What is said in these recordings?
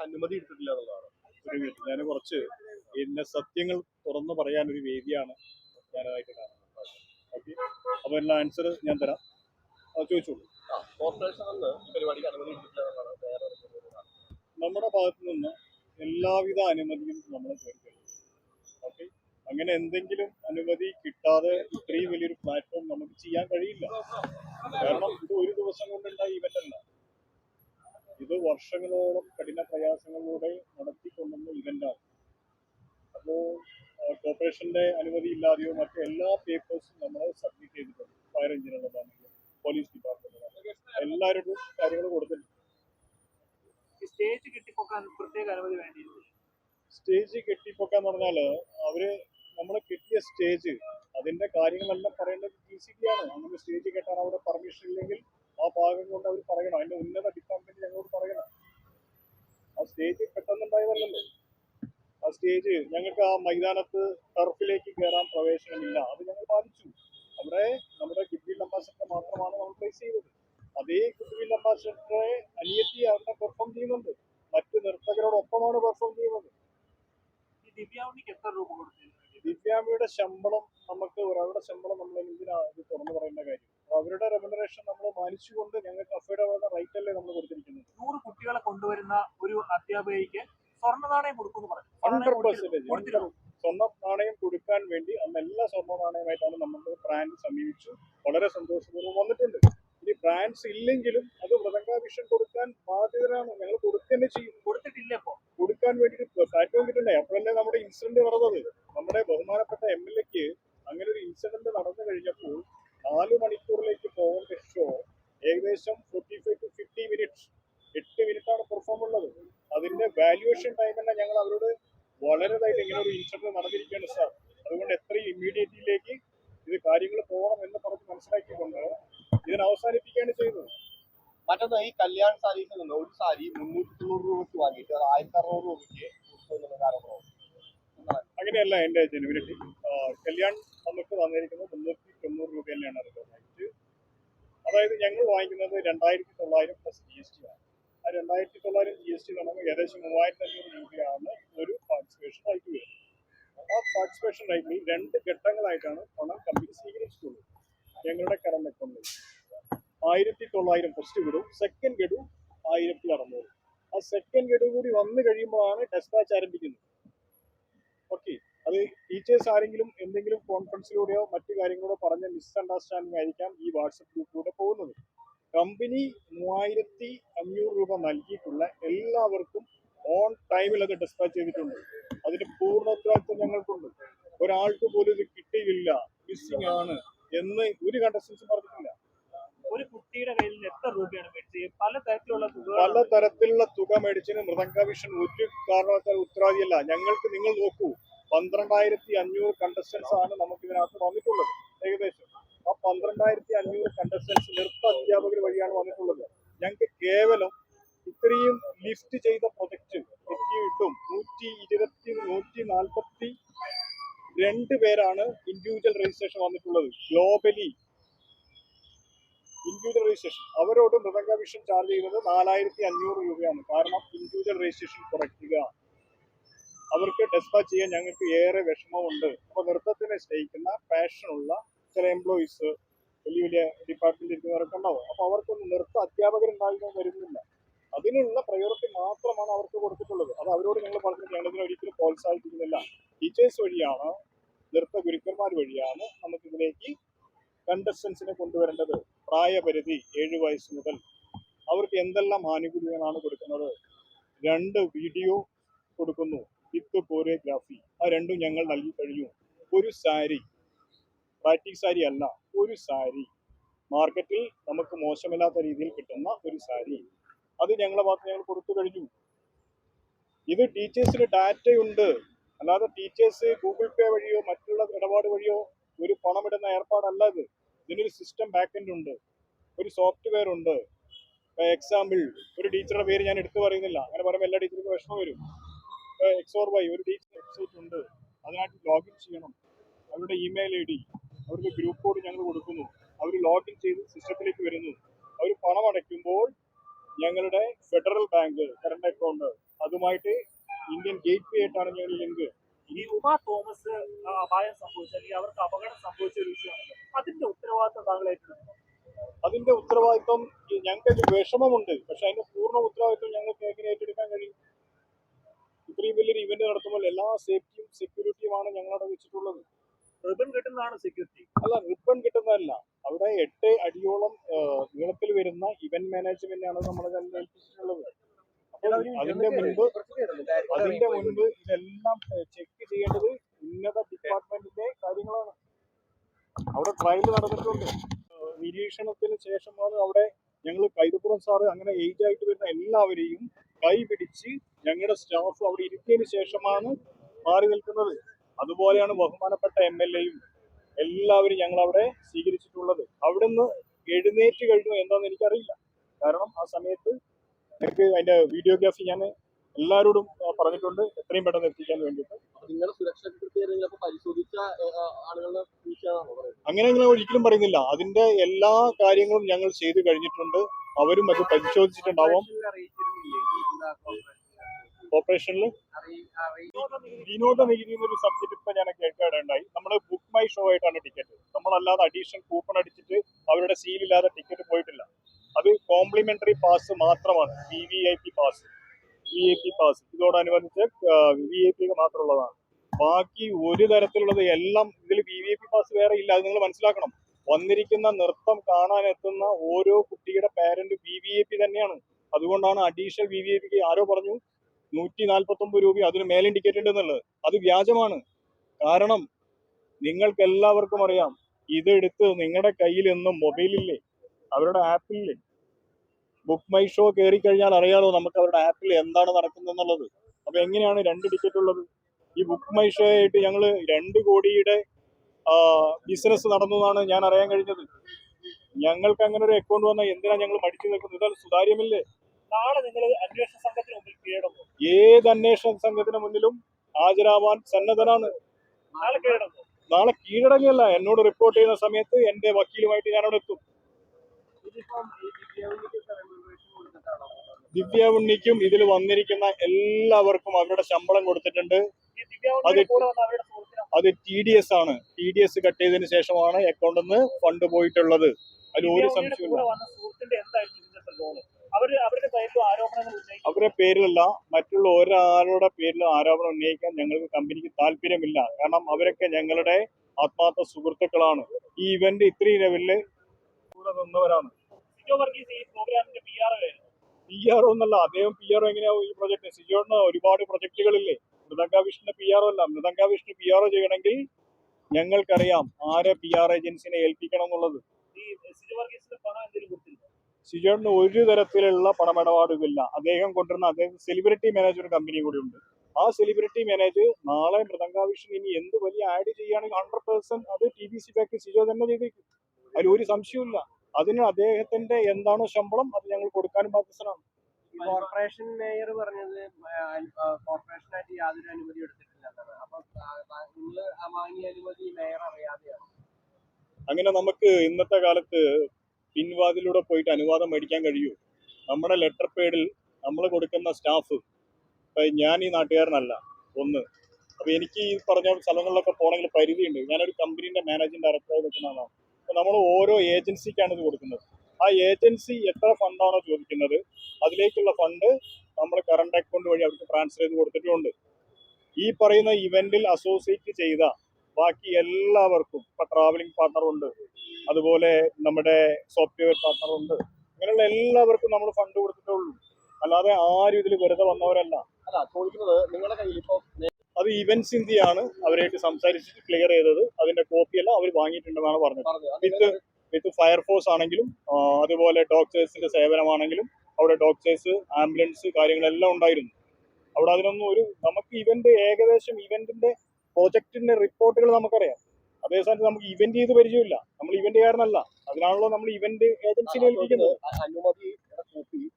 അനുമതി എടുത്തിട്ടില്ല എന്നുള്ളതാണ്. ഒരു വീട്ടിൽ ഞാൻ കുറച്ച് എന്നെ സത്യങ്ങൾ തുറന്നു പറയാൻ ഒരു വേദിയാണ് ഞാനതായിട്ട് കാണുന്നത്. ഓക്കെ. അപ്പോൾ എല്ലാ ആൻസർ ഞാൻ തരാം. അത് ചോദിച്ചോളൂ. നമ്മുടെ ഭാഗത്തു നിന്ന് എല്ലാവിധ അനുമതിയും നമ്മൾ തേടിക്കഴിഞ്ഞു. ഓക്കെ. അങ്ങനെ എന്തെങ്കിലും അനുമതി കിട്ടാതെ ഇത്രയും വലിയൊരു പ്ലാറ്റ്ഫോം നമുക്ക് ചെയ്യാൻ കഴിയില്ല. കാരണം ഇത് ഒരു ദിവസം കൊണ്ടുണ്ടായ ഇവന്റ് അല്ല. ഇത് വർഷങ്ങളോളം കഠിന പ്രയാസങ്ങളിലൂടെ നടത്തിക്കൊണ്ടുവന്ന ഇവന്റാണ് അപ്പോൾ കോർപ്പറേഷന്റെ അനുമതി ഇല്ലാതെയോ മറ്റു എല്ലാ പേപ്പേഴ്സും നമ്മൾ സബ്മിറ്റ് ചെയ്തിട്ടുണ്ട്. ഫയർ എഞ്ചിനുള്ളതാണെങ്കിലും പോലീസ് ഡിപ്പാർട്ട്മെന്റ് എല്ലാവരുടെ കാര്യങ്ങൾ കൊടുത്തിട്ടുണ്ട്. സ്റ്റേജ് കെട്ടിപ്പൊക്കാൻ പ്രത്യേക അനുമതി വേണ്ടിയിരുന്നു സ്റ്റേജ് കെട്ടിപ്പൊക്കാന്ന് പറഞ്ഞാൽ അവർ നമ്മൾ കെട്ടിയ സ്റ്റേജ് അതിന്റെ കാര്യങ്ങളെല്ലാം പറയേണ്ടത് ജി സി ബി ആണ്. നമുക്ക് സ്റ്റേജ് കെട്ടാൻ അവിടെ പെർമിഷൻ ഇല്ലെങ്കിൽ ആ ഭാഗം കൊണ്ട് അവർ പറയണം. അതിന്റെ ഉന്നത ഡിപ്പാർട്ട്മെന്റ് ഞങ്ങളോട് പറയണം. ആ സ്റ്റേജ് പെട്ടെന്നുണ്ടായതല്ലല്ലോ. ആ സ്റ്റേജ് ഞങ്ങൾക്ക് ആ മൈതാനത്ത് ടർഫിലേക്ക് കയറാൻ പ്രവേശനമില്ല. അത് ഞങ്ങൾ പാലിച്ചു. അവിടെ നമ്മുടെ ഗുഡ്വിൽ അംബാസിഡർ മാത്രമാണ് നമ്മൾ പ്ലേസ് ചെയ്തത്. അതേ ഗുഡ്വിൽ അംബാസിഡറെ അനിയത്തി അവിടെ പെർഫോം ചെയ്യുന്നുണ്ട്. മറ്റ് നർത്തകരോടൊപ്പമാണ് പെർഫോം ചെയ്യുന്നത്. ദിവ്യാമിയുടെ എത്ര രൂപ ശമ്പളം നമുക്ക് ഒരാളുടെ ശമ്പളം നമ്മൾ എന്തിനാ ഇത് തുറന്നു പറയേണ്ട കാര്യം? അവരുടെ റെമുനറേഷൻ നമ്മൾ മാനിച്ചുകൊണ്ട് ഞങ്ങൾക്ക് അഫോർഡബിൾ ആവുന്ന റൈറ്റ് അല്ലേ നമ്മൾ കൊടുത്തിരിക്കുന്നത്. നൂറ് കുട്ടികളെ കൊണ്ടുവരുന്ന ഒരു അധ്യാപകയ്ക്ക് സ്വർണ നാണയം കൊടുക്കുമെന്ന് പറഞ്ഞു. ഹൺഡ്രഡ് നാണയം പെർസെന്റേജ് സ്വർണ നാണയം കൊടുക്കാൻ വേണ്ടി അന്ന് എല്ലാ സ്വർണ നാണയമായിട്ടാണ് നമ്മൾ ബ്രാൻഡ് സമീപിച്ചു. വളരെ സന്തോഷപൂർവം വന്നിട്ടുണ്ട്. ഇനി ബ്രാൻഡ്സ് ഇല്ലെങ്കിലും അത് മൃദംഗാഭിഷൻ കൊടുക്കാൻ ബാധ്യതരാണ്. ഞങ്ങൾ കൊടുക്കുക ചെയ്യും. കൊടുത്തിട്ടില്ല കൊടുക്കാൻ വേണ്ടി പ്ലാറ്റ്ഫോം കിട്ടണ്ടേ അപ്പോഴല്ലേ നമ്മുടെ ഇൻസിഡന്റ് നടന്നത് നമ്മുടെ ബഹുമാനപ്പെട്ട എം എൽ എക്ക് അങ്ങനെ ഒരു ഇൻസിഡന്റ് നടന്നു കഴിഞ്ഞപ്പോൾ നാല് മണിക്കൂറിലേക്ക് പോകേണ്ട ഷോ ഏകദേശം forty five to fifty minutes എട്ട് മിനിറ്റ് ആണ് പെർഫോം ഉള്ളത്. അതിന്റെ വാല്യുവേഷൻ ടൈം തന്നെ ഞങ്ങൾ അവരോട് വളരെ ഇതായിട്ട് ഇങ്ങനെ ഒരു ഇൻസിഡന്റ് നടന്നിരിക്കുകയാണ് സാർ അതുകൊണ്ട് എത്രയും ഇമ്മീഡിയറ്റിലേക്ക് ഇത് കാര്യങ്ങൾ പോകണം എന്ന് പറഞ്ഞ് മനസ്സിലാക്കിക്കൊണ്ട് ഇതിനെ അവസാനിപ്പിക്കുകയാണ് ചെയ്തത് മറ്റൊന്ന് ഈ കല്യാൺ സാരീസിൽ നിന്ന് ഒരു സാരി മുന്നൂറ്റി തൊണ്ണൂറ് രൂപയ്ക്ക് വാങ്ങിയിട്ട് ആയിരത്തി അറുന്നൂറ് രൂപയ്ക്ക് അങ്ങനെയല്ല എന്റെ ജനുവിനിറ്റി. കല്യാൺ നമുക്ക് തന്നിരിക്കുന്നത് മുന്നൂറ്റി തൊണ്ണൂറ് രൂപ തന്നെയാണ് അതിന്റെ റേറ്റ് അതായത് ഞങ്ങൾ വാങ്ങിക്കുന്നത് രണ്ടായിരത്തി തൊള്ളായിരം പ്ലസ് ജി എസ് ടി ആണ്. ആ രണ്ടായിരത്തി തൊള്ളായിരം ജി എസ് ടി നമുക്ക് ഏകദേശം മൂവായിരത്തി അഞ്ഞൂറ് രൂപയാണ് ഒരു പാർട്ടിസിപ്പേഷൻ റൈറ്റ് വരുന്നത്. ആ പാർട്ടിസിപ്പേഷൻ റൈറ്റിൽ രണ്ട് ഘട്ടങ്ങളായിട്ടാണ് പണം കമ്പനി സ്വീകരിച്ചിട്ടുള്ളത്. ഞങ്ങളുടെ കറണ്ട് അക്കൗണ്ടിൽ ആയിരത്തി തൊള്ളായിരം ഫസ്റ്റ് ഗഡു സെക്കൻഡ് ഗഡു ആയിരത്തി അറുന്നൂറ്. ആ സെക്കൻഡ് ഗഡു കൂടി വന്നു കഴിയുമ്പോഴാണ് ഡെസ്പാച്ച് ആരംഭിക്കുന്നത്. ടീച്ചേഴ്സ് ആരെങ്കിലും എന്തെങ്കിലും കോൺഫറൻസിലൂടെയോ മറ്റു കാര്യങ്ങളോ പറഞ്ഞ മിസ്അണ്ടർസ്റ്റാൻഡിംഗ് ആയിരിക്കാം ഈ വാട്സപ്പ് ഗ്രൂപ്പിലൂടെ പോകുന്നത്. കമ്പനി മൂവായിരത്തി അഞ്ഞൂറ് രൂപ നൽകിയിട്ടുള്ള എല്ലാവർക്കും ഓൺ ടൈമിൽ അത് ഡിസ്പാച്ച് ചെയ്തിട്ടുണ്ട്. അതിന്റെ പൂർണ ഉത്തരവാദിത്വം ഞങ്ങൾക്കുണ്ട്. ഒരാൾക്ക് പോലും ഇത് കിട്ടിയില്ല. മിസ്സിംഗ് ആണ് എന്ന് ഒരു കണ്ടസ്റ്റൻസും പറഞ്ഞിട്ടില്ല. ഒരു കുട്ടിയുടെ കയ്യിൽ എത്ര രൂപയാണ് മേടിച്ചത്? പല തരത്തിലുള്ള തുക പല തരത്തിലുള്ള തുക മേടിച്ചതിന് മൃദംഗ വിഷൻ ഒരു കാരണവശാൽ ഉത്തരവാദിയല്ല. ഞങ്ങൾക്ക് നിങ്ങൾ നോക്കൂ. പന്ത്രണ്ടായിരത്തി അഞ്ഞൂറ് കണ്ടസ്റ്റൻസ് ആണ് നമുക്ക് ഇതിനകത്ത് വന്നിട്ടുള്ളത്. ഏകദേശം ആ പന്ത്രണ്ടായിരത്തി അഞ്ഞൂറ് കണ്ടസ്റ്റൻസ് നൃത്ത അധ്യാപകർ വഴിയാണ് വന്നിട്ടുള്ളത്. ഞങ്ങൾക്ക് കേവലം ഇത്രയും ലിസ്റ്റ് ചെയ്ത പ്രൊജക്റ്റ് എത്തിയിട്ടും നൂറ്റി ഇരുപത്തി നൂറ്റി നാൽപ്പത്തി രണ്ട് പേരാണ് ഇൻഡിവിജ്വൽ രജിസ്ട്രേഷൻ വന്നിട്ടുള്ളത്. ഗ്ലോബലി ഇൻഡിവിജ്വൽ രജിസ്ട്രേഷൻ അവരോട് മൃദംഗ വിഷൻ ചാർജ് ചെയ്യുന്നത് നാലായിരത്തി അഞ്ഞൂറ് രൂപയാണ്. കാരണം ഇൻഡിവിജ്വൽ രജിസ്ട്രേഷൻ കുറയ്ക്കുക. അവർക്ക് ഡെസ്പാച്ച് ചെയ്യാൻ ഞങ്ങൾക്ക് ഏറെ വിഷമമുണ്ട്. അപ്പോൾ നൃത്തത്തിനെ സ്നേഹിക്കുന്ന പാഷനുള്ള ചില എംപ്ലോയീസ് വലിയ വലിയ ഡിപ്പാർട്ട്മെന്റിൽ ഇരിക്കുന്നവരൊക്കെ ഉണ്ടാവും. അപ്പോൾ അവർക്കൊന്നും നൃത്ത അധ്യാപകരുണ്ടാകുന്ന വരുന്നില്ല. അതിനുള്ള പ്രയോറിറ്റി മാത്രമാണ് അവർക്ക് കൊടുത്തിട്ടുള്ളത്. അത് അവരോട് ഞങ്ങൾ പറഞ്ഞിട്ട് ഞങ്ങൾ ഇതിനെ ഒരിക്കലും പ്രോത്സാഹിപ്പിക്കുന്നില്ല. ടീച്ചേഴ്സ് വഴിയാണ് നൃത്ത ഗുരുക്കന്മാർ വഴിയാണ് നമുക്കിതിലേക്ക് കണ്ടസ്റ്റൻസിനെ കൊണ്ടുവരേണ്ടത്. പ്രായപരിധി ഏഴ് വയസ്സ് മുതൽ. അവർക്ക് എന്തെല്ലാം ആനുകൂല്യങ്ങളാണ് കൊടുക്കുന്നത്? രണ്ട് വീഡിയോ കൊടുക്കുന്നു. വിത്ത് കോറിയോഗ്രാഫി ആ രണ്ടും ഞങ്ങൾ നൽകി കഴിഞ്ഞു. ഒരു സാരി. പ്രാക്ടീസ് സാരി അല്ല ഒരു സാരി. മാർക്കറ്റിൽ നമുക്ക് മോശമില്ലാത്ത രീതിയിൽ കിട്ടുന്ന ഒരു സാരി. അത് ഞങ്ങളെ ഭാഗത്ത് ഞങ്ങൾ കൊടുത്തു കഴിഞ്ഞു. ഇത് ടീച്ചേഴ്സിന് ഡാറ്റയുണ്ട്. അല്ലാതെ ടീച്ചേഴ്സ് ഗൂഗിൾ പേ വഴിയോ മറ്റുള്ള ഇടപാട് വഴിയോ ഒരു പണമിടുന്ന ഏർപ്പാടല്ല ഇത്. ഇതിനൊരു സിസ്റ്റം ബാക്ക് ഉണ്ട്. ഒരു സോഫ്റ്റ്വെയർ ഉണ്ട്. എക്സാമ്പിൾ ഒരു ടീച്ചറുടെ പേര് ഞാൻ എടുത്തു പറയുന്നില്ല. അങ്ങനെ പറയുമ്പോൾ എല്ലാ ടീച്ചർക്കും വിഷമം വരും. എക്സോർ വൈ ഒരു ടീച്ചർ വെബ്സൈറ്റ് ഉണ്ട്. അതിനായിട്ട് ലോഗിൻ ചെയ്യണം. അവരുടെ ഇമെയിൽ ഐ ഡി. അവർക്ക് ഗ്രൂപ്പ് കോഡ് ഞങ്ങൾ കൊടുക്കുന്നു. അവർ ലോഗിൻ ചെയ്ത് സിസ്റ്റത്തിലേക്ക് വരുന്നു. അവർ പണം അടയ്ക്കുമ്പോൾ ഞങ്ങളുടെ ഫെഡറൽ ബാങ്ക് കറണ്ട് അക്കൗണ്ട് അതുമായിട്ട് ഇന്ത്യൻ ഗേറ്റ് വേ ആയിട്ടാണ് ഞങ്ങൾ ലിങ്ക് ഈ ഉമാ തോമസ് അപായം സംഭവിച്ച അല്ലെങ്കിൽ അവർക്ക് അപകടം സംഭവിച്ച ഒരു വിഷയമാണ് അതിന്റെ ഉത്തരവാദിത്വം താങ്കൾ ഏറ്റെടുക്കുന്നു. അതിന്റെ ഉത്തരവാദിത്വം ഞങ്ങൾക്ക് വിഷമമുണ്ട്. പക്ഷെ അതിന്റെ പൂർണ ഉത്തരവാദിത്വം ഞങ്ങൾക്ക് എങ്ങനെ ഏറ്റെടുക്കാൻ കഴിയും? ഇത്രയും വലിയൊരു ഇവന്റ് നടത്തുമ്പോൾ എല്ലാ സേഫ്റ്റിയും സെക്യൂരിറ്റിയുമാണ് ഞങ്ങളവിടെ വെച്ചിട്ടുള്ളത്. റിബൺ കിട്ടുന്നതാണ് സെക്യൂരിറ്റി അല്ല റിബൺ കിട്ടുന്നതല്ല. അവിടെ എട്ട് അടിയോളം നീളത്തിൽ വരുന്ന ഇവന്റ് മാനേജ്മെന്റ് ആണ് കയ്യിൽ ഏൽപ്പിച്ചിട്ടുള്ളത്. അപ്പോൾ അതിന്റെ മുൻപ് അതിന്റെ മുൻപ് ഇതെല്ലാം ചെക്ക് ചെയ്യേണ്ടത് ഉന്നത ഡിപ്പാർട്ട്മെന്റിന്റെ കാര്യങ്ങളാണ്. അവിടെ ട്രയൽ നടന്നിട്ടുണ്ട്. നിരീക്ഷണത്തിന് ശേഷമാണ് അവിടെ ഞങ്ങൾ കൈതപ്പുറം സാറ് അങ്ങനെ ഏജ് ആയിട്ട് വരുന്ന എല്ലാവരെയും കൈ പിടിച്ച് ഞങ്ങളുടെ സ്റ്റാഫ് അവിടെ ഇരുത്തിയതിനു ശേഷമാണ് മാറി നിൽക്കുന്നത്. അതുപോലെയാണ് ബഹുമാനപ്പെട്ട എം എൽ എയും എല്ലാവരും ഞങ്ങൾ അവിടെ സ്വീകരിച്ചിട്ടുള്ളത്. അവിടുന്ന് എഴുന്നേറ്റ് കഴിഞ്ഞു എന്താണെന്ന് എനിക്കറിയില്ല. കാരണം ആ സമയത്ത് എനിക്ക് അതിന്റെ വീഡിയോഗ്രാഫി ഞാൻ എല്ലാവരോടും പറഞ്ഞിട്ടുണ്ട്. എത്രയും പെട്ടെന്ന് എത്തിക്കാൻ വേണ്ടിയിട്ട്. അങ്ങനെ ഞങ്ങൾ ഒരിക്കലും പറയുന്നില്ല. അതിന്റെ എല്ലാ കാര്യങ്ങളും ഞങ്ങൾ ചെയ്തു കഴിഞ്ഞിട്ടുണ്ട്. അവരും അത് പരിശോധിച്ചിട്ടുണ്ടാവും. ഓപ്പറേഷനിൽ വിനോദ നികുതി എന്നൊരു സബ്ജക്ട് ഇപ്പൊ ഞാൻ കേൾക്കാറുണ്ടായി നമ്മൾ ബുക്ക് മൈ ഷോ ആയിട്ടാണ് ടിക്കറ്റ് നമ്മളല്ലാതെ അഡീഷണൽ കൂപ്പൺ അടിച്ചിട്ട് അവരുടെ സീലില്ലാതെ ടിക്കറ്റ് പോയിട്ടില്ല. അത് കോംപ്ലിമെന്ററി പാസ് മാത്രമാണ്. V V I P pass V I P pass ഇതോടനുബന്ധിച്ച് വി ഐ പി മാത്രമുള്ളതാണ്. ബാക്കി ഒരു തരത്തിലുള്ളത് എല്ലാം ഇതിൽ V V I P pass വേറെ ഇല്ല. അത് നിങ്ങൾ മനസ്സിലാക്കണം. വന്നിരിക്കുന്ന നൃത്തം കാണാൻ എത്തുന്ന ഓരോ കുട്ടിയുടെ parent V V I P തന്നെയാണ്. അതുകൊണ്ടാണ് അഡീഷണൽ വി വി ഐ പിക്ക് ആരോ പറഞ്ഞു നൂറ്റി നാൽപ്പത്തി ഒമ്പത് രൂപ അതിന് മേലെ ടിക്കറ്റ് ഉണ്ട് എന്നുള്ളത് അത് വ്യാജമാണ്. കാരണം നിങ്ങൾക്ക് എല്ലാവർക്കും അറിയാം ഇതെടുത്ത് നിങ്ങളുടെ കയ്യിൽ എന്നും മൊബൈലില്ലേ? അവരുടെ ആപ്പില്ലേ? ബുക്ക് മൈ ഷോ കയറി കഴിഞ്ഞാൽ അറിയാലോ നമുക്ക് അവരുടെ ആപ്പിൽ എന്താണ് നടക്കുന്നതെന്നുള്ളത്. അപ്പൊ എങ്ങനെയാണ് രണ്ട് ടിക്കറ്റ് ഉള്ളത്? ഈ ബുക്ക് മൈ ഷോ ആയിട്ട് ഞങ്ങൾ രണ്ട് കോടിയുടെ ബിസിനസ് നടന്നു എന്നാണ് ഞാൻ അറിയാൻ കഴിഞ്ഞത്. ഞങ്ങൾക്ക് അങ്ങനെ ഒരു അക്കൗണ്ട് വന്നാൽ എന്തിനാ ഞങ്ങൾ മടിച്ചു നിൽക്കുന്നത്? ഇതല്ല സുതാര്യമില്ലേ? നാളെ നിങ്ങൾ അന്വേഷണ സംഘത്തിന് മുമ്പിൽ കീഴടങ്ങും. ഏത് അന്വേഷണ സംഘത്തിന് മുന്നിലും ഹാജരാവാൻ സന്നദ്ധനാണ്. നാളെ കീഴടങ്ങും. നാളെ കീഴടങ്ങിയല്ല എന്നോട് റിപ്പോർട്ട് ചെയ്യുന്ന സമയത്ത് എന്റെ വക്കീലുമായിട്ട് ഞാൻ അവിടെ എത്തും ദിവ്യ ഉണ്ണിക്കും ഇതിൽ വന്നിരിക്കുന്ന എല്ലാവർക്കും അവരുടെ ശമ്പളം കൊടുത്തിട്ടുണ്ട്. അത് അത് ടി ഡി എസ് ആണ്. ടി ഡി എസ് കട്ട് ചെയ്തതിന് ശേഷമാണ് അക്കൗണ്ടിൽ നിന്ന് ഫണ്ട് പോയിട്ടുള്ളത്. അതിൽ ഒരു സംശയമില്ല അവരുടെ പേരിലും പേരിലല്ല മറ്റുള്ള ഒരാളുടെ പേരിൽ ആരോപണം ഉന്നയിക്കാൻ ഞങ്ങൾക്ക് കമ്പനിക്ക് താല്പര്യമില്ല. കാരണം അവരൊക്കെ ഞങ്ങളുടെ ആത്മാർത്ഥ സുഹൃത്തുക്കളാണ്. ഈ ഇവന്റ് ഇത്രയും ലെവലിൽ കൂടെ നിന്നവരാണ്. പി ആർ ഒ എന്നല്ല അദ്ദേഹം പി ആർ ഒ എങ്ങനെയാവും ഈ പ്രൊജക്ട് സിജോന് ഒരുപാട് പ്രൊജക്ടുകളില്ലേ Mridanga Vishnu P R O അല്ല. Mridanga Vishnu P R O ചെയ്യണമെങ്കിൽ ഞങ്ങൾക്കറിയാം ആരെ പി ആർ ഏജൻസിനെ ഏൽപ്പിക്കണം എന്നുള്ളത്. സിജോണിന് ഒരു തരത്തിലുള്ള പണമിടപാടുമില്ല. അദ്ദേഹം കൊണ്ടുവരുന്ന അദ്ദേഹം സെലിബ്രിറ്റി മാനേജർ കമ്പനി കൂടിയുണ്ട്. ഉണ്ട് ആ സെലിബ്രിറ്റി മാനേജർ നാളെ മൃദംഗാവിഷൻ ഇനി എന്ത് വലിയ ആഡ് ചെയ്യുകയാണെങ്കിൽ ഹൺഡ്രഡ് പേഴ്സെന്റ് അത് T B C back Sijo തന്നെ ചെയ്തേക്കും. അതിൽ ഒരു സംശയവുമില്ല. അതിന് അദ്ദേഹത്തിന്റെ എന്താണോ ശമ്പളം അത് ഞങ്ങൾ കൊടുക്കാനും ബാധ്യസ്ഥനാണ്. കോർപ്പറേഷൻ മേയർ പറഞ്ഞത് കോർപ്പറേഷനായിട്ട് യാതൊരു അനുമതി എടുത്തിട്ടില്ല അപ്പൊ നിങ്ങൾ വാങ്ങിയ അനുമതി മേയർ അറിയാതെയാണ്. അങ്ങനെ നമുക്ക് ഇന്നത്തെ കാലത്ത് പിൻവാതിലൂടെ പോയിട്ട് അനുവാദം മേടിക്കാൻ കഴിയൂ. നമ്മുടെ ലെറ്റർ പേഡിൽ നമ്മൾ കൊടുക്കുന്ന സ്റ്റാഫ് ഞാൻ ഈ നാട്ടുകാരനല്ല ഒന്ന്. അപ്പോൾ എനിക്ക് ഈ പറഞ്ഞ സ്ഥലങ്ങളിലൊക്കെ പോകണമെങ്കിൽ പരിധിയുണ്ട്. ഞാനൊരു കമ്പനീന്റെ മാനേജിംഗ് ഡയറക്ടറായി നിൽക്കുന്ന ആളാണ്. അപ്പോൾ നമ്മൾ ഓരോ ഏജൻസിക്കാണ് ഇത് കൊടുക്കുന്നത്. ആ ഏജൻസി എത്ര ഫണ്ടാണോ ചോദിക്കുന്നത് അതിലേക്കുള്ള ഫണ്ട് നമ്മൾ കറണ്ട് അക്കൗണ്ട് വഴി അവർക്ക് ട്രാൻസ്ഫർ ചെയ്ത് കൊടുത്തിട്ടുണ്ട്. ഈ പറയുന്ന ഇവന്റിൽ അസോസിയേറ്റ് ചെയ്ത ബാക്കി എല്ലാവർക്കും ഇപ്പൊ ട്രാവലിംഗ് പാർട്ണർ ഉണ്ട്. അതുപോലെ നമ്മുടെ സോഫ്റ്റ്വെയർ പാർട്ണർ ഉണ്ട്. ഇങ്ങനെയുള്ള എല്ലാവർക്കും നമ്മൾ ഫണ്ട് കൊടുത്തിട്ടുള്ളൂ അല്ലാതെ ആരും ഇതിൽ വെറുതെ വന്നവരല്ല. നിങ്ങളുടെ കയ്യിൽ അത് ഇവന്റ്സ് ഇന്ത്യയാണ് അവരായിട്ട് സംസാരിച്ചിട്ട് ക്ലിയർ ചെയ്തത്. അതിന്റെ കോപ്പിയെല്ലാം അവർ വാങ്ങിയിട്ടുണ്ടെന്നാണ് പറഞ്ഞത്. വിത്ത് വിത്ത് ഫയർഫോഴ്സ് ആണെങ്കിലും അതുപോലെ ഡോക്ടേഴ്സിന്റെ സേവനമാണെങ്കിലും അവിടെ ഡോക്ടേഴ്സ് ആംബുലൻസ് കാര്യങ്ങളെല്ലാം ഉണ്ടായിരുന്നു. അവിടെ അതിനൊന്നും ഒരു നമുക്ക് ഇവന്റ് ഏകദേശം ഇവന്റിന്റെ പ്രോജക്റ്റിന്റെ റിപ്പോർട്ടുകൾ നമുക്കറിയാം. അതേസമയത്ത് നമുക്ക് ഇവന്റ് ചെയ്ത് പരിചയമില്ല. നമ്മൾ ഇവന്റ് ഇവന്റുകാരനല്ല അതിനാണല്ലോ നമ്മൾ ഇവന്റ് ഏജൻസിനെ ഏൽപ്പിക്കുന്നത്.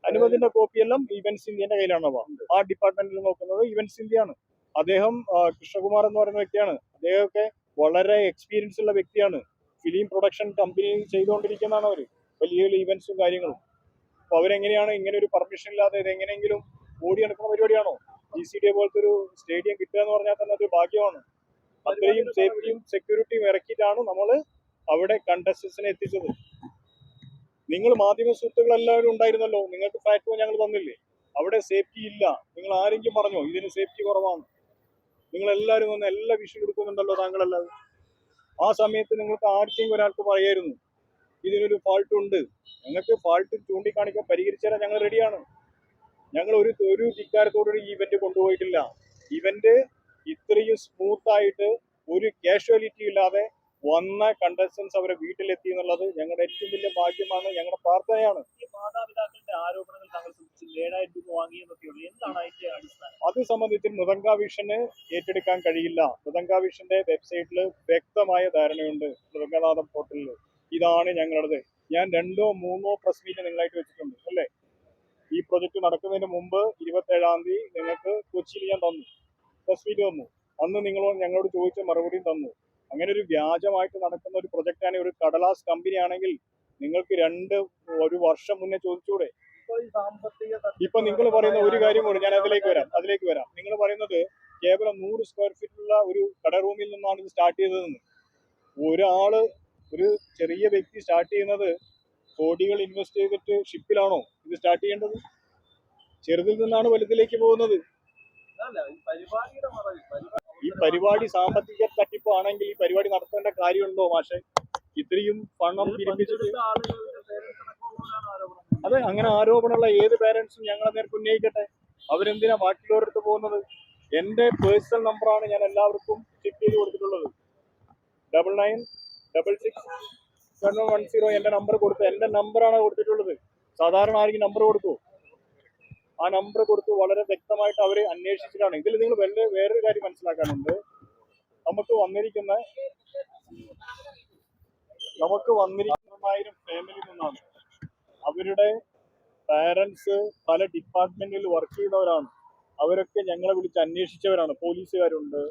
അനുമതി കോപ്പി എല്ലാം ഇവന്റ്സ് ഇന്ത്യന്റെ കയ്യിലാണ്. ആ ഡിപ്പാർട്ട്മെന്റിൽ നോക്കുന്നത് ഇവന്റ്സ് ഇന്ത്യയാണ്. അദ്ദേഹം കൃഷ്ണകുമാർ എന്ന് പറയുന്ന വ്യക്തിയാണ്. അദ്ദേഹമൊക്കെ വളരെ എക്സ്പീരിയൻസ് ഉള്ള വ്യക്തിയാണ്. ഫിലിം പ്രൊഡക്ഷൻ കമ്പനി ചെയ്തുകൊണ്ടിരിക്കുന്നതാണ് അവർ വലിയ വലിയ ഇവന്റ്സും കാര്യങ്ങളും. അപ്പൊ അവരെങ്ങനെയാണ് ഇങ്ങനെ ഒരു പെർമിഷൻ ഇല്ലാതെ ഇത് എങ്ങനെയെങ്കിലും ഓടി നടക്കുന്ന പരിപാടിയാണോ? ഇ സി ഡി പോലത്തെ ഒരു സ്റ്റേഡിയം കിട്ടുക എന്ന് പറഞ്ഞാൽ തന്നെ അതൊരു ഭാഗ്യമാണ്. അത്രയും സേഫ്റ്റിയും സെക്യൂരിറ്റിയും ഇറക്കിയിട്ടാണ് നമ്മൾ അവിടെ കണ്ടസ്റ്റൻസിനെ എത്തിച്ചത്. നിങ്ങൾ മാധ്യമ സുഹൃത്തുക്കൾ എല്ലാവരും ഉണ്ടായിരുന്നല്ലോ. നിങ്ങൾക്ക് പ്ലാറ്റ്ഫോം ഞങ്ങൾ തന്നില്ലേ? അവിടെ സേഫ്റ്റി ഇല്ല. നിങ്ങൾ ആരെങ്കിലും പറഞ്ഞോ? ഇതിന് സേഫ്റ്റി കുറവാണ്. നിങ്ങൾ എല്ലാവരും വന്ന് എല്ലാ വിഷയം കൊടുക്കുന്നുണ്ടല്ലോ താങ്കളല്ലാതെ ആ സമയത്ത് നിങ്ങൾക്ക് ആർക്കെങ്കിലും ഒരാൾക്ക് പറയായിരുന്നു ഇതിനൊരു ഫാൾട്ട് ഉണ്ട്. ഞങ്ങൾക്ക് ഫാൾട്ട് ചൂണ്ടിക്കാണിക്കാൻ പരിഹരിച്ചു തരാൻ ഞങ്ങൾ റെഡിയാണ് ഞങ്ങൾ ഒരു ഒരു ധിക്കാരത്തോടൊരു ഇവന്റ് കൊണ്ടുപോയിട്ടില്ല. ഇവന്റ് ഇത്രയും സ്മൂത്ത് ആയിട്ട് ഒരു കാഷ്വാലിറ്റി ഇല്ലാതെ വന്ന കണ്ടസ്റ്റൻസ് അവരെ വീട്ടിലെത്തി എന്നുള്ളത് ഞങ്ങളുടെ ഏറ്റവും വലിയ ഭാഗ്യമാണ് ഞങ്ങളുടെ പ്രാർത്ഥനയാണ്. മാതാപിതാക്കളുടെ ആരോപണങ്ങൾ താങ്കൾ ശ്രദ്ധിച്ചില്ല ഏഴായിരം രൂപ വാങ്ങിയെന്നൊക്കെയുള്ളൂ എന്താണ് അതിന്റെ അടിസ്ഥാനം? അത് സംബന്ധിച്ച് മൃദംഗ വിഷന് ഏറ്റെടുക്കാൻ കഴിയില്ല. മൃദംഗ വിഷന്റെ വെബ്സൈറ്റിൽ വ്യക്തമായ ധാരണയുണ്ട്. മൃദംഗനാഥം പോർട്ടലിൽ ഇതാണ് ഞങ്ങളുടേത്. ഞാൻ രണ്ടോ മൂന്നോ പ്രസ് മീറ്റ് നിങ്ങളായിട്ട് വെച്ചിട്ടുണ്ട്. അല്ലേ? ഈ പ്രൊജക്ട് നടക്കുന്നതിന് മുമ്പ് ഇരുപത്തേഴാം തീയതി നിങ്ങൾക്ക് കൊച്ചിയിൽ ഞാൻ തന്നു. പ്രസ് മീറ്റ് തന്നു. അന്ന് നിങ്ങൾ ഞങ്ങളോട് ചോദിച്ച മറുപടിയും തന്നു. അങ്ങനെ ഒരു വ്യാജമായിട്ട് നടക്കുന്ന ഒരു പ്രൊജക്റ്റാണ് ഒരു കടലാസ് കമ്പനി ആണെങ്കിൽ നിങ്ങൾക്ക് രണ്ട് ഒരു വർഷം മുന്നേ ചോദിച്ചൂടെ? ഇപ്പൊ നിങ്ങൾ പറയുന്ന ഒരു കാര്യം കൂടി ഞാൻ അതിലേക്ക് വരാം. അതിലേക്ക് വരാം. നിങ്ങൾ പറയുന്നത് കേവലം നൂറ് സ്ക്വയർ ഫീറ്റുള്ള ഒരു കട റൂമിൽ നിന്നാണ് ഇത് സ്റ്റാർട്ട് ചെയ്തതെന്ന്. ഒരാൾ ഒരു ചെറിയ വ്യക്തി സ്റ്റാർട്ട് ചെയ്യുന്നത് കോടികൾ ഇൻവെസ്റ്റ് ചെയ്തിട്ട് ഷിപ്പിലാണോ ഇത് സ്റ്റാർട്ട് ചെയ്യേണ്ടത്? ചെറുതിൽ നിന്നാണ് വലുതിലേക്ക് പോകുന്നത്. ഈ പരിപാടി സാമ്പത്തിക തട്ടിപ്പാണെങ്കിൽ ഈ പരിപാടി നടത്തേണ്ട കാര്യമുണ്ടോ മാഷെ? ഇത്രയും പണം പിരിപ്പിച്ചിട്ട് അതെ അങ്ങനെ ആരോപണമുള്ള ഏത് പേരൻസും ഞങ്ങളെ നേർക്ക് ഉന്നയിക്കട്ടെ. അവരെന്തിനാ ബാക്കിയുള്ളവരടുത്ത് പോകുന്നത്? എന്റെ പേഴ്സണൽ നമ്പറാണ് ഞാൻ എല്ലാവർക്കും ചെക്ക് ചെയ്ത് കൊടുത്തിട്ടുള്ളത്. Double nine double six seven one zero number കൊടുത്ത് എന്റെ നമ്പറാണ് കൊടുത്തിട്ടുള്ളത്? സാധാരണ ആരെങ്കിലും നമ്പർ കൊടുത്തു ആ നമ്പർ കൊടുത്ത് വളരെ വ്യക്തമായിട്ട് അവർ അന്വേഷിച്ചിട്ടാണ്. ഇതിൽ നിങ്ങൾ വേറെ വേറൊരു കാര്യം മനസ്സിലാക്കാനുണ്ട്. നമുക്ക് വന്നിരിക്കുന്ന നമുക്ക് വന്നിരിക്കുന്നതായിരം ഫാമിലി നിന്നാണ്. അവരുടെ പാരൻസ് പല ഡിപ്പാർട്ട്മെന്റിൽ വർക്ക് ചെയ്യുന്നവരാണ്. അവരൊക്കെ ഞങ്ങളെ വിളിച്ച് അന്വേഷിച്ചവരാണ്. പോലീസുകാരുണ്ട്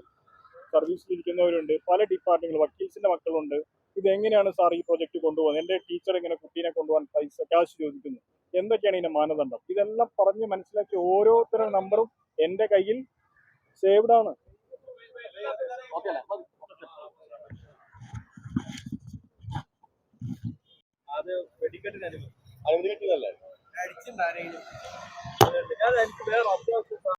സർവീസിലിരിക്കുന്നവരുണ്ട് പല ഡിപ്പാർട്ട്മെന്റിൽ വക്കീൽസിന്റെ മക്കളുണ്ട്. ഇതെങ്ങനെയാണ് സാർ ഈ പ്രൊജക്ട് കൊണ്ടുപോകുന്നത്? എന്റെ ടീച്ചർ ഇങ്ങനെ കുട്ടീനെ കൊണ്ടുപോകാൻ പൈസ ക്യാഷ് ചോദിക്കുന്നു. എന്തൊക്കെയാണ് ഇതിന്റെ മാനദണ്ഡം? ഇതെല്ലാം പറഞ്ഞ് മനസ്സിലാക്കി ഓരോരുത്തരുടെ നമ്പറും എന്റെ കയ്യിൽ സേവ്ഡ് ആണ്. അനുമതി അടിച്ചിട്ടുണ്ടാരെങ്കിലും എനിക്ക് വേറെ അത്യാവശ്യം